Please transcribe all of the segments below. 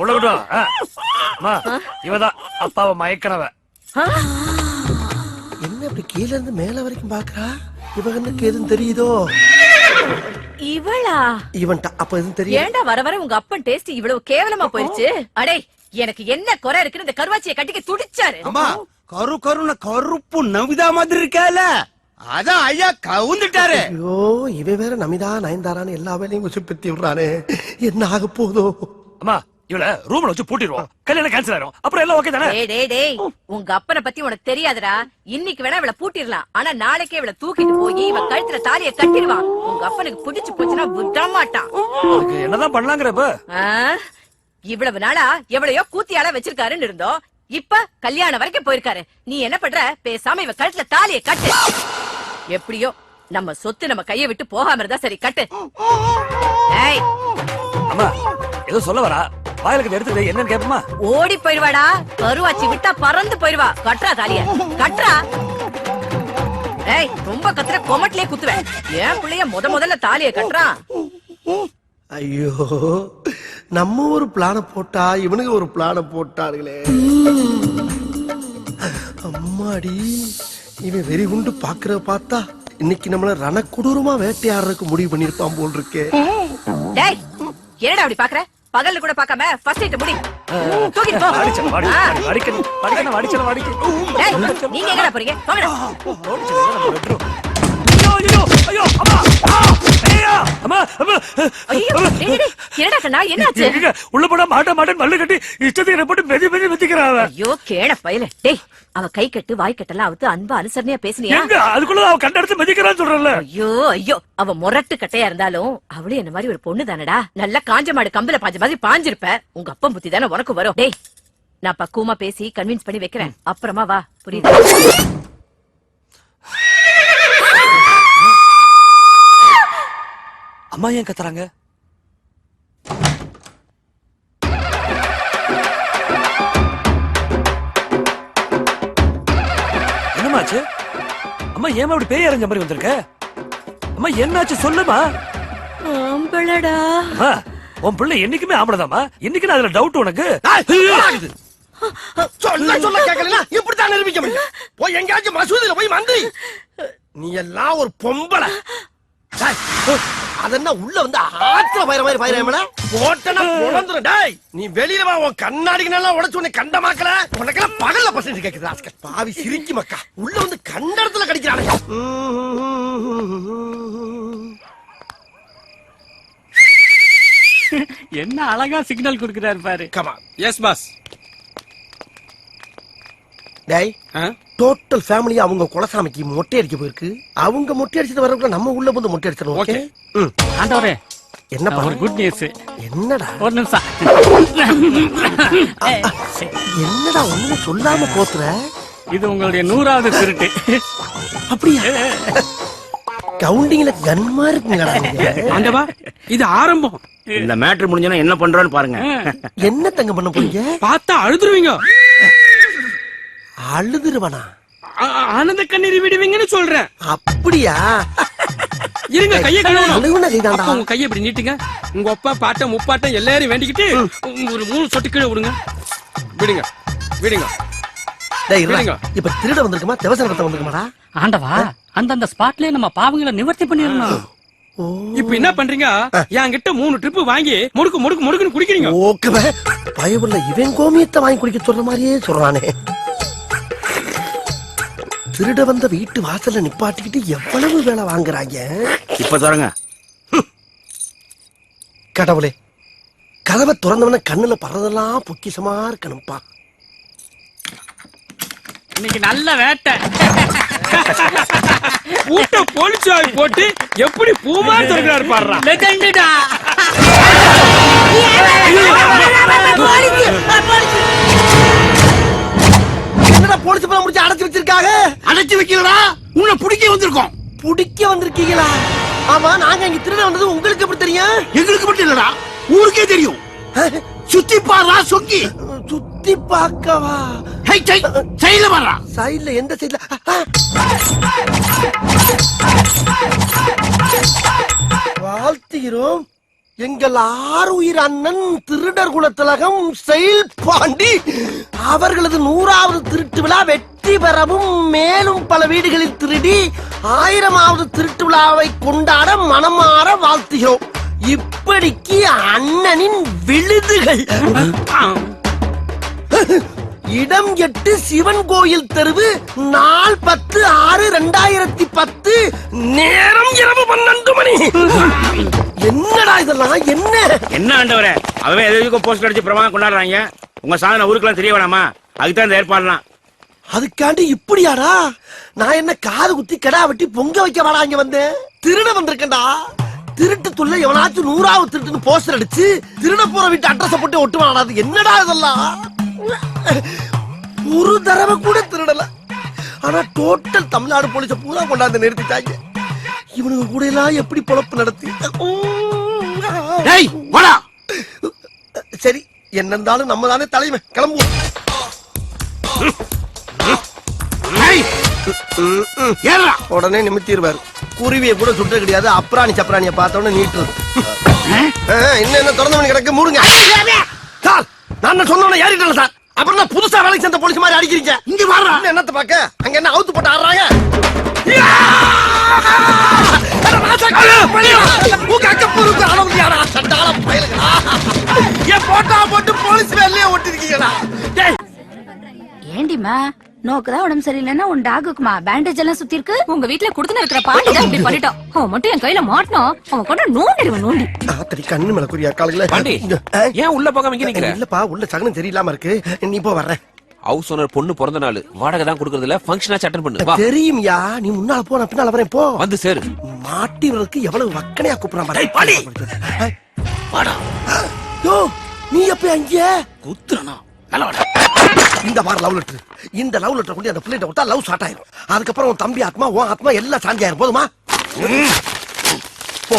உள்ள விட்டு. அம்மா இவதான் அப்பாவை மயக்கனவ என்ன இப்படி கீழ இருந்து மேல வரைக்கும் பாக்குறா? இவனுக்கு எதுவும் தெரியுதோ? இவளா? இவன்ட்ட அப்ப எதுவும் தெரியும் ஏன்டா வர வர உங்க அப்பன் டேஸ்ட் இவ்வளவு கேவலமா போயிருச்சு? அடே எனக்கு என்ன குறை இருக்குன்னு இந்த கருவாச்சியை கட்டிக்க துடிச்சாரு. அம்மா கரு கருன கருப்பு நவிதா மாதிரி இருக்கால. அதான் ஐயா கவுந்துட்டாரு. ஐயோ இவன் வேற நமிதா நயன்தாரான்னு எல்லா வேலையும் உசுப்பத்தி விடுறானே. என்ன ஆக போதோ அம்மா இவள ரூம்ல வச்சு பூட்டிடுவோம். கல்யாணம் கேன்சல் ஆயிரும். அப்புறம் எல்லாம் ஓகே தானே? டேய் டேய் உங்க அப்பனை பத்தி உனக்கு தெரியாதுடா. இன்னைக்கு வேணா இவள பூட்டிடலாம். ஆனா நாளைக்கே இவள தூக்கிட்டு போய் இவ கழுத்துல தாலிய கட்டிடுவான் உங்க அப்பனுக்கு பிடிச்சு போச்சுன்னா விட மாட்டான் என்னதான் பண்ணலாங்கிறப்ப? இவ்வளவு நாளா எவ்வளையோ கூத்தியால வச்சிருக்காருன்னு இருந்தோம். இப்ப கல்யாணம் வரைக்கும் போயிருக்காரு. நீ என்ன பண்ற? பேசாம இவ கழுத்துல தாலிய கட்டு. எப்படியோ நம்ம சொத்து நம்ம கைய விட்டு போகாம இருந்தா சரி கட்டு. ஏய். அம்மா ஏதோ சொல்ல வரா? வாயிலுக்கு எடுத்து என்னன்னு கேப்பமா? ஓடி போயிருவாடா கருவாச்சி விட்டா பறந்து போயிருவா கட்டுறா தாலிய. கட்டுறா. ஏய் ரொம்ப கத்துற கொமட்லயே குத்துவேன். ஏன் புள்ளைய முத முதல்ல தாலிய கட்டுறான் ஐயோ நம்ம ஒரு பிளான போட்டா இவனுக்கு ஒரு பிளான போட்டானுங்களே. அம்மாடி இவன் வெறி குண்டு பாக்குற பார்த்தா இன்னைக்கு நம்மள ரணக்கொடூரமா வேட்டையாடுறதுக்கு முடிவு பண்ணிருப்பான் போல் இருக்கே. டேய் என்னடா அப்படி பாக்குற? பகல்ல கூட பார்க்காம ஃபர்ஸ்ட் நைட் முடி. தூக்கிட்டு போ. அடிச்சல. அடிக்கணும் அடிக்கணும் அடிச்சல வாடிக்கு டேய் நீங்க எங்கடா போறீங்க? போங்கடா. ஐயோ ஐயோ அம்மா! அம்மா அம்மா. என்னடா கண்ணா என்னாச்சு? உள்ள போனா மாட்ட மாட்டேன் மல்லு கட்டி இஷ்டத்துக்கு போட்டு மெதி மெதி மெதிக்கிறான் அவன். ஐயோ கேட பயல. டேய் அவ கை கட்டு வாய் கட்டெல்லாம் அவுத்து அன்பா அனுசரணையா பேசுனியா? அதுக்குள்ள அவன் கண்ட எடுத்து மெதிக்கிறான்னு சொல்றல ஐயோ ஐயோ. அவ முரட்டு கட்டையா இருந்தாலும் அவளும் என்ன மாதிரி ஒரு பொண்ணு தானடா? நல்லா காஞ்ச மாடு கம்பல பாஞ்ச மாதிரி பாஞ்சிருப்ப. உங்க அப்பன் புத்தி தானே உனக்கு வரும். டேய் நான் பக்குவமா பேசி கன்வின்ஸ் பண்ணி வைக்கிறேன். அப்புறமா வா. புரியுது? அம்மா ஏன் கத்துறாங்க? அம்மா ஏமா இப்படி பேய் அரைஞ்ச மாதிரி வந்திருக்க? அம்மா என்னாச்சு சொல்லுமா? ஆம்பளடா. அம்மா, உன் பிள்ளை என்னைக்குமே ஆம்பளதாம்மா. இன்னைக்கு அதுல டவுட் உனக்கு. சொல்ல சொல்ல கேட்கல இப்படித்தான் நிரூபிக்க முடியும். போய் எங்கேயாச்சும் மசூதியில போய் மந்திரி. நீ எல்லாம் ஒரு பொம்பளை. டேய், அதென்ன உள்ள வந்து ஆத்துல பயிர மாதிரி பயிர போட்டனா உடந்துரும் டேய் நீ வெளியில வா உன் கண்ணாடிக்கு நல்லா உடைச்சு உன்னை கண்டமாக்கல. உனக்கெல்லாம் பகல்ல பசங்க கேக்குது ராஸ்கல் பாவி சிரிக்கி மக்கா. உள்ள வந்து கண்ட இடத்துல கடிக்கிறானே. என்ன அழகா சிக்னல் கொடுக்கிறாரு பாரு. கமா எஸ் பாஸ் டேய் டோட்டல் ஃபேமிலி அவங்க குலசாமிக்கு மொட்டை அடிக்க போயிருக்கு. அவங்க மொட்டை அடிச்சது வரக்குள்ள நம்ம உள்ள வந்து மொட்டை அடிச்சிடணும் ஓகே. ஆண்டவரே என்னப்பா ஒரு குட் நியூஸ் என்னடா? ஒரு நிமிஷம். என்னடா ஒண்ணுமே சொல்லாம போத்துற இது உங்களுடைய நூறாவது திருட்டு. அப்படியா? கவுண்டிங்ல கன்மா இருக்குங்கடா நீங்க. ஆண்டவா இது ஆரம்பம். இந்த மேட்ரு முடிஞ்சோன்னா என்ன பண்றோன்னு பாருங்க. என்ன தங்க பண்ண போறீங்க? பார்த்தா அழுதுருவீங்க. அழுதுருவனா? ஆ- ஆனந்த கண்ணீர் விடுவீங்கன்னு சொல்றேன். அப்படியா? இருங்க கைய கழுவணும். உங்க கைய இப்படி நீட்டுங்க. உங்க அப்பா பாட்டம் முப்பாட்டம் எல்லாரையும் வேண்டிக்கிட்டு ஒரு மூணு சொட்டு கீழே விடுங்க. விடுங்க விடுங்க. இப்ப திருட வந்திருக்குமா? திவசன ரத்தம் வந்திருக்குமாடா. ஆண்டவா அந்தந்த ஸ்பாட்லயே நம்ம பாவங்களை நிவர்த்தி பண்ணிடணும். ஓ. இப்ப என்ன பண்றீங்க? என்கிட்ட மூணு ட்ரிப் வாங்கி முடுக்கு முடுக்கு முடுக்குன்னு குடிக்கிறீங்க. ஓகே பயமுள்ள இவன் கோமியத்தை வாங்கி குடிக்க சொல்ற மாதிரியே சொல்றானே. திருட வந்த வீட்டு வாசல்ல நிப்பாட்டிக்கிட்டு எவ்வளவு வேலை வாங்குறாங்க? இப்ப தரங்க. கடவுளே கதவை திறந்தவன கண்ணுல பறதெல்லாம் பொக்கிஷமா இருக்கணும்ப்பா இன்னைக்கு நல்ல வேட்டை. பூட்ட போலிச்சாய் போட்டு எப்படி பூமா திறக்கிறாரு பாடுறா லெஜெண்டுடா என்னடா போலீஸ் பணம் முடிச்சு அடைச்சு வச்சிருக்காங்க? அடைச்சு வைக்கலடா. உன்னை பிடிக்க வந்திருக்கோம். புடிக்க வந்திருக்கீங்களா? ஆமா நாங்க இங்க திருட வந்தது உங்களுக்கு எப்படி தெரியும்? எங்களுக்கு மட்டும் இல்லடா. ஊருக்கே தெரியும். சுத்தி பாடுறா சொக்கி. சுத்தி பார்க்கவா? ஹை சை சைடுல பாடுறா சைடுல எந்த சைடுல? வாழ்த்துகிறோம். எங்கள் ஆறுயிர் அண்ணன் திருடர் குலத்திலகம் செயல் பாண்டி. அவர்களது நூறாவது திருட்டு விழா வெற்றி பெறவும் மேலும் பல வீடுகளில் திருடி ஆயிரமாவது திருட்டு விழாவை கொண்டாட மனமாற வாழ்த்துகிறோம். இப்படிக்கு அண்ணனின் விழுதுகள். இடம் எட்டு சிவன் கோயில் தெருவு நாள் பத்து ஆறு ரெண்டாயிரத்தி பத்து நேரம் இரவு பன்னெண்டு மணி. என்னடா இதெல்லாம்? என்ன? என்ன ஆண்டவரே? அவன் எதுக்கும் போஸ்ட் அடிச்சு பிரமாதம் கொண்டாடுறாங்க. உங்க சாதனை ஊருக்குலாம் தெரிய வேணாமா? அதுக்கு தான் இந்த ஏற்பாடுலாம். அதுக்காண்டி இப்படியாடா? நான் என்ன காது குத்தி கடா வெட்டி பொங்க வைக்க வாடா இங்க வந்தேன் திருட வந்திருக்கேன்டா. திருட்டு துள்ள எவனாச்சும் நூறாவது திருட்டுன்னு போஸ்டர் அடிச்சு திருட போற வீட்டு அட்ரஸ் போட்டு ஒட்டுவானா அது என்னடா இதெல்லாம்? ஒரு தடவை கூட திருடல. ஆனா டோட்டல் தமிழ்நாடு போலீஸ பூரா கொண்டாந்து நிறுத்திட்டாங்க. இவனுக்கு கூட எல்லாம் எப்படி பொழப்பு நடத்தி? சரி என்ன இருந்தாலும் நம்ம தானே தலைமை கிளம்புவோம் உடனே நிமித்திடுவாரு. குருவியை கூட சுட்ட கிடையாது. அப்ராணி சப்ராணிய பார்த்தோன்னு நீட்டுறது. இன்னும் என்ன திறந்த மணி கிடக்கு. மூடுங்க. சார் நான் சொன்னோன்னு ஏறிட்டல சார். அப்புறம் புதுசா வேலைக்கு சேர்ந்த போலீஸ் மாதிரி அடிக்கிறீங்க. இங்க வர்றா என்னத்த பாக்க அங்க என்ன அவுத்து போட்டு ஆடுறாங்க? உங்க அக்க பொறுப்பு அளவுலையாடா, சண்டாள பயலுங்களா. என் போட்டா போட்டு போலீஸ் வேலையே ஒட்டிருக்கீங்களா டேய்! ஏண்டிமா நோக்குதான் உடம்பு சரியில்லைன்னா உன் டாகுக்குமா? பேண்டேஜ் எல்லாம் சுத்தி இருக்கு உங்க வீட்ல குடுத்துன இருக்கிற பாண்டி தான் இப்படி பண்ணிட்டோம் அவன் மட்டும் என் கையில மாட்டணும் அவன் கொண்டு நோண்டிடுவன் நோண்டி. ஆத்தடி கண்ணு மேல குறியா காலையில பாண்டி? ஏன் உள்ள போகாம இங்க நிக்கிற? இல்லப்பா உள்ள சகனம் சரியில்லாம இருக்கு. நீ போ வர்றேன். ஹவுஸ் ஓனர் பொண்ணு பிறந்த நாள். வாடகை தான் கொடுக்கறது இல்ல. ஃபங்க்ஷனா அட்டன் பண்ணு. தெரியும்யா. நீ முன்னால போ நான் பின்னால வரேன் போ. வந்து சேரு. மாட்டிவருக்கு எவ்வளவு வக்கனையா கூப்பிடுறான் பாரு. வாடா. யோ நீ எப்ப அங்க குத்துறனா? நல்ல வாடா. இந்த பாரு லவ் லெட்டர் இந்த லவ் லெட்டர் கொண்டு அந்த பிள்ளைகிட்ட விட்டா லவ் ஸ்டார்ட் ஆயிரும். அதுக்கப்புறம் உன் தம்பி ஆத்மா உன் ஆத்மா எல்லாம் சாந்தி ஆயிரும். போதுமா? போ.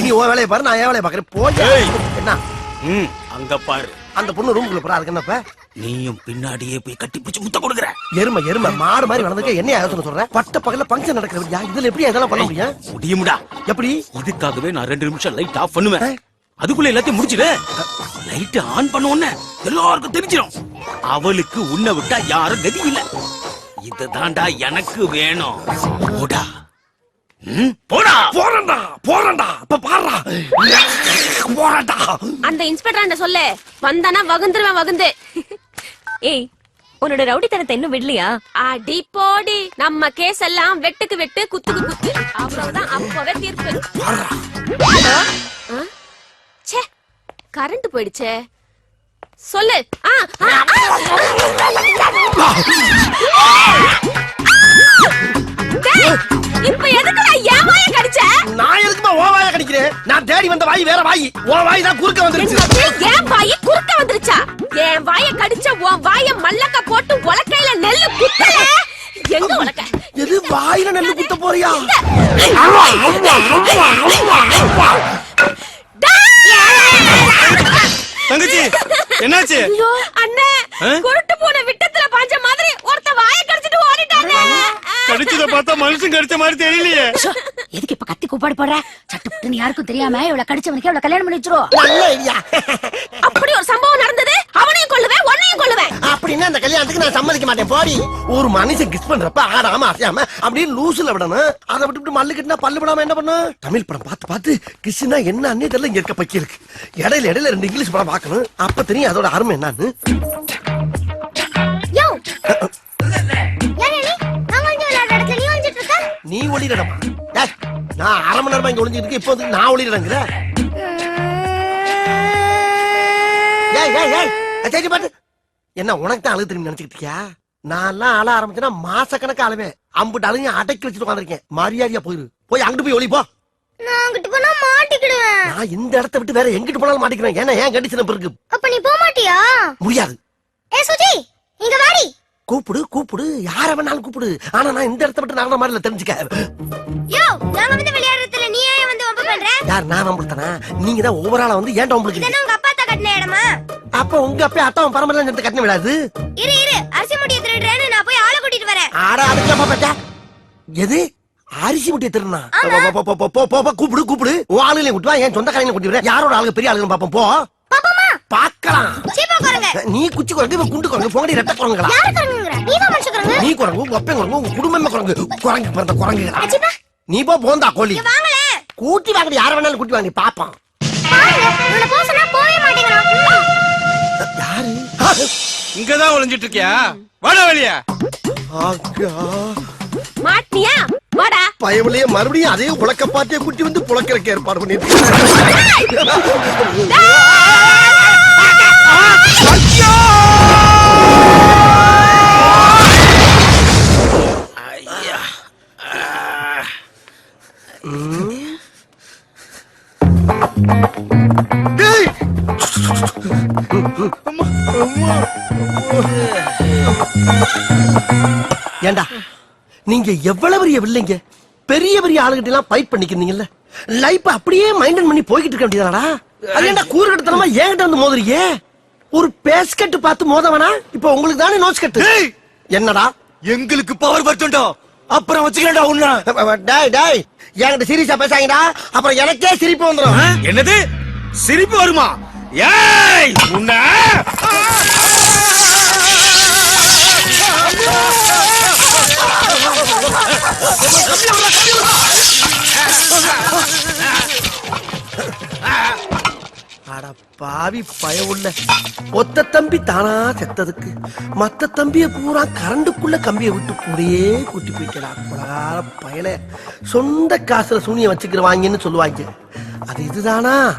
இனி உன் வேலையை பாரு நான் என் வேலையை பாக்குறேன் போய் என்ன? அங்க பாரு. அந்த பொண்ணு ரூமுக்குள்ள போறா. அதுக்கு என்னப்ப நீயும் பின்னாடியே போய் கட்டி பிடிச்சு முத்த கொடுக்குற. எருமை எருமை மாடு மாதிரி வளர்ந்துக்க என்ன யோசனை சொல்ற? பட்ட பகல பங்கன் நடக்கிற இதுல எப்படி இதெல்லாம் பண்ண முடியும்? முடியும்டா. எப்படி? இதுக்காகவே நான் ரெண்டு நிமிஷம் லைட் ஆஃப் பண்ணுவேன். அதுக்குள்ள எல்லாத்தையும் முடிச்சிடு. லைட் ஆன் பண்ண எல்லாருக்கும் தெரிஞ்சிடும். அவளுக்கு உன்னை விட்டா யாரும் கதி இல்ல. இதுதான்டா எனக்கு வேணும். போடா. போடா. போறண்டா போறண்டா இப்ப பாடுறா போறண்டா அந்த இன்ஸ்பெக்டர் சொல்ல. வந்தானா வகுந்துருவேன் வகுந்து. ஏய் உன்னோட ரவுடித்தனத்தை இன்னும் விடலையா? அடி போடி. நம்ம கேஸ் எல்லாம் வெட்டுக்கு வெட்டு குத்துக்கு குத்து. அவ்வளவுதான் அப்பவே தீர்ப்பு? ச்சே கரண்ட் போயிடுச்சே. சொல்லு. இப்ப எதுக்குடா என் வாயை கடிச்ச? நான் எதுக்குமா ஓ வாய கடிக்கிறேன்? நான் தேடி வந்த வாய் வேற வாய். ஓ வாய் தான் குறுக்க வந்துருச்சு. கடிச்ச உன் வாயை மல்லக்க போட்டு உலக்கையில நெல்லு குத்தல. எங்க உலக்க? எது வாயில நெல்லு குத்த போறியா? தங்கச்சி என்னாச்சு? அண்ணே குருட்டு பூனை விட்டத்துல பாஞ்ச மாதிரி ஒருத்த வாயை கடிச்சிட்டு ஓடிட்டானே. கடிச்சத பார்த்தா மனுஷன் கடிச்ச மாதிரி தெரியலையே. எதுக்கு இப்ப கத்தி கூப்பாடு போடுற? சட்டுப்புட்டுன்னு யாருக்கும் தெரியாம இவ்வளவு கடிச்சவனுக்கு இவ்வளவு கல்யாணம் பண்ணி நல்ல ஐடியா அப்படி ஒரு சம்பவம் நடந்தது அவனையும் கொல்லுவேன். அப்படின்னா அந்த கல்யாணத்துக்கு நான் சம்மதிக்க மாட்டேன். போடி. ஒரு மனுஷன் கிஸ் பண்றப்ப ஆடாம அசையாம அப்படியே லூசுல விடணும். அதை விட்டுட்டு மல்லு கட்டினா பல்லு விடாம என்ன பண்ணும்? தமிழ் படம் பார்த்து பார்த்து கிஸ்னா என்ன அன்னே தெரியல இங்க இருக்க பக்கி இருக்கு. இடையில இடையில ரெண்டு இங்கிலீஷ் படம் பார்க்கணும். அப்ப தெரியும் அதோட அருமை என்னன்னு. நீ? ஒளிரடமா நான் அரை மணி நேரமா இங்க ஒளிஞ்சிட்டு இருக்கேன். இப்போ வந்து நான் ஒளிரடங்கிற ஏய். ஏய் ஏய் பாட்டு. என்ன உனக்கு தான் அழுகு திரும்பி நினைச்சுக்கிட்டு இருக்கியா? நான் எல்லாம் அழ ஆரம்பிச்சேன்னா மாச கணக்கு அழுவேன். அம்புட்டு அழுங்க அடக்கி வச்சுட்டு உட்காந்துருக்கேன் மரியாதையா போயிரு. போய் அங்கிட்டு போய் ஒளி போ. நான் அங்கிட்டு போனா மாட்டிக்கிடுவேன். நான் இந்த இடத்த விட்டு வேற எங்கிட்டு போனாலும் மாட்டிக்கிறேன் ஏன்னா ஏன் கண்டிஷன் இருக்கு அப்ப நீ போக மாட்டியா? முடியாது. ஏ சுஜி இங்க வாடி. கூப்பிடு கூப்பிடு. யார வேணாலும் கூப்பிடு. ஆனா நான் இந்த இடத்த விட்டு நகர மாதிரி தெரிஞ்சுக்க. யோ நாங்க வந்து விளையாடுறதுல நீ ஏன் வந்து வம்பு பண்ற? யார் நான் நம்புறேனா நீங்க தான் ஆளா வந்து உங்க அப்பா தான் கட்டின இடமா? அப்ப உங்க அப்பா அத்தான் பரம்பரை சேர்த்து கட்டின விடாது இரு இரு. அரிசி முடிய திருடுறேன்னு நான் போய் ஆளை கூட்டிட்டு வரேன். ஆட அதுக்கு பட்டா எது? அரிசி முட்டையை திருநா கூப்பிடு கூப்பிடு. உன் ஆளுங்களையும் கூட்டு வா என் சொந்தக்காரங்களையும் கூட்டி வரேன். யாரோட ஆளுங்க? பெரிய ஆளுங்க பாப்போம்? போ பாக்கலாம் நீ குச்சி குரங்கு இவன் குண்டு குரங்கு. போங்கடி ரெட்ட குரங்குகளா? நீ குரங்கு. உங்க அப்பன் குரங்கு உங்க குடும்பமே குரங்கு. குரங்கு பிறந்த குரங்குகளா? நீ போ போந்தா கோழி. கூட்டி வாங்கடி யார வேணாலும் கூட்டி வாங்கடி பாப்பான். இங்கதான் ஒளிஞ்சிட்டு இருக்கியா வாடா வெளியா. ஆகா. மாட்டியா வாடா. பயவுலயே மறுபடியும் அதே உலக்க பாட்டிய குட்டி வந்து புழக்கிறக்கு ஏற்பாடு பண்ணிட்டு. நீங்க எவ்வளவு பெரிய வில்லைங்க பெரிய பெரிய ஆளுகிட்ட எல்லாம் ஃபைட் பண்ணிக்கிறீங்கல்ல? லைஃப் அப்படியே மைண்டன் பண்ணி போய்கிட்டு இருக்க வேண்டியதாடா அது ஏன்டா கூறுகட்டத்தனமா என்கிட்ட வந்து மோதுறீங்க? ஒரு பேஸ்கட் பார்த்து மோதவனா? இப்ப உங்களுக்கு தானே நோஸ் கட்டு என்னடா? எங்களுக்கு பவர் பர்சன்டோ அப்புறம் வச்சுக்கிறேன்டா உன்ன. டேய் டேய்! என்கிட்ட சீரியஸா பேசாங்கடா அப்புறம் எனக்கே சிரிப்பு வந்துடும் என்னது? சிரிப்பு வருமா? ஏய்! உன்ன! பாவி பய உள்ள ஒத்த தம்பி தானா செத்ததுக்கு. மத்த தம்பிய பூரா கரண்டுக்குள்ள கம்பிய விட்டு கூடயே கூட்டி போயிட்டா குலகார பயல. சொந்த காசுல சூனியம் வச்சுக்கிறவாங்கன்னு சொல்லுவாங்க. அது இதுதானா?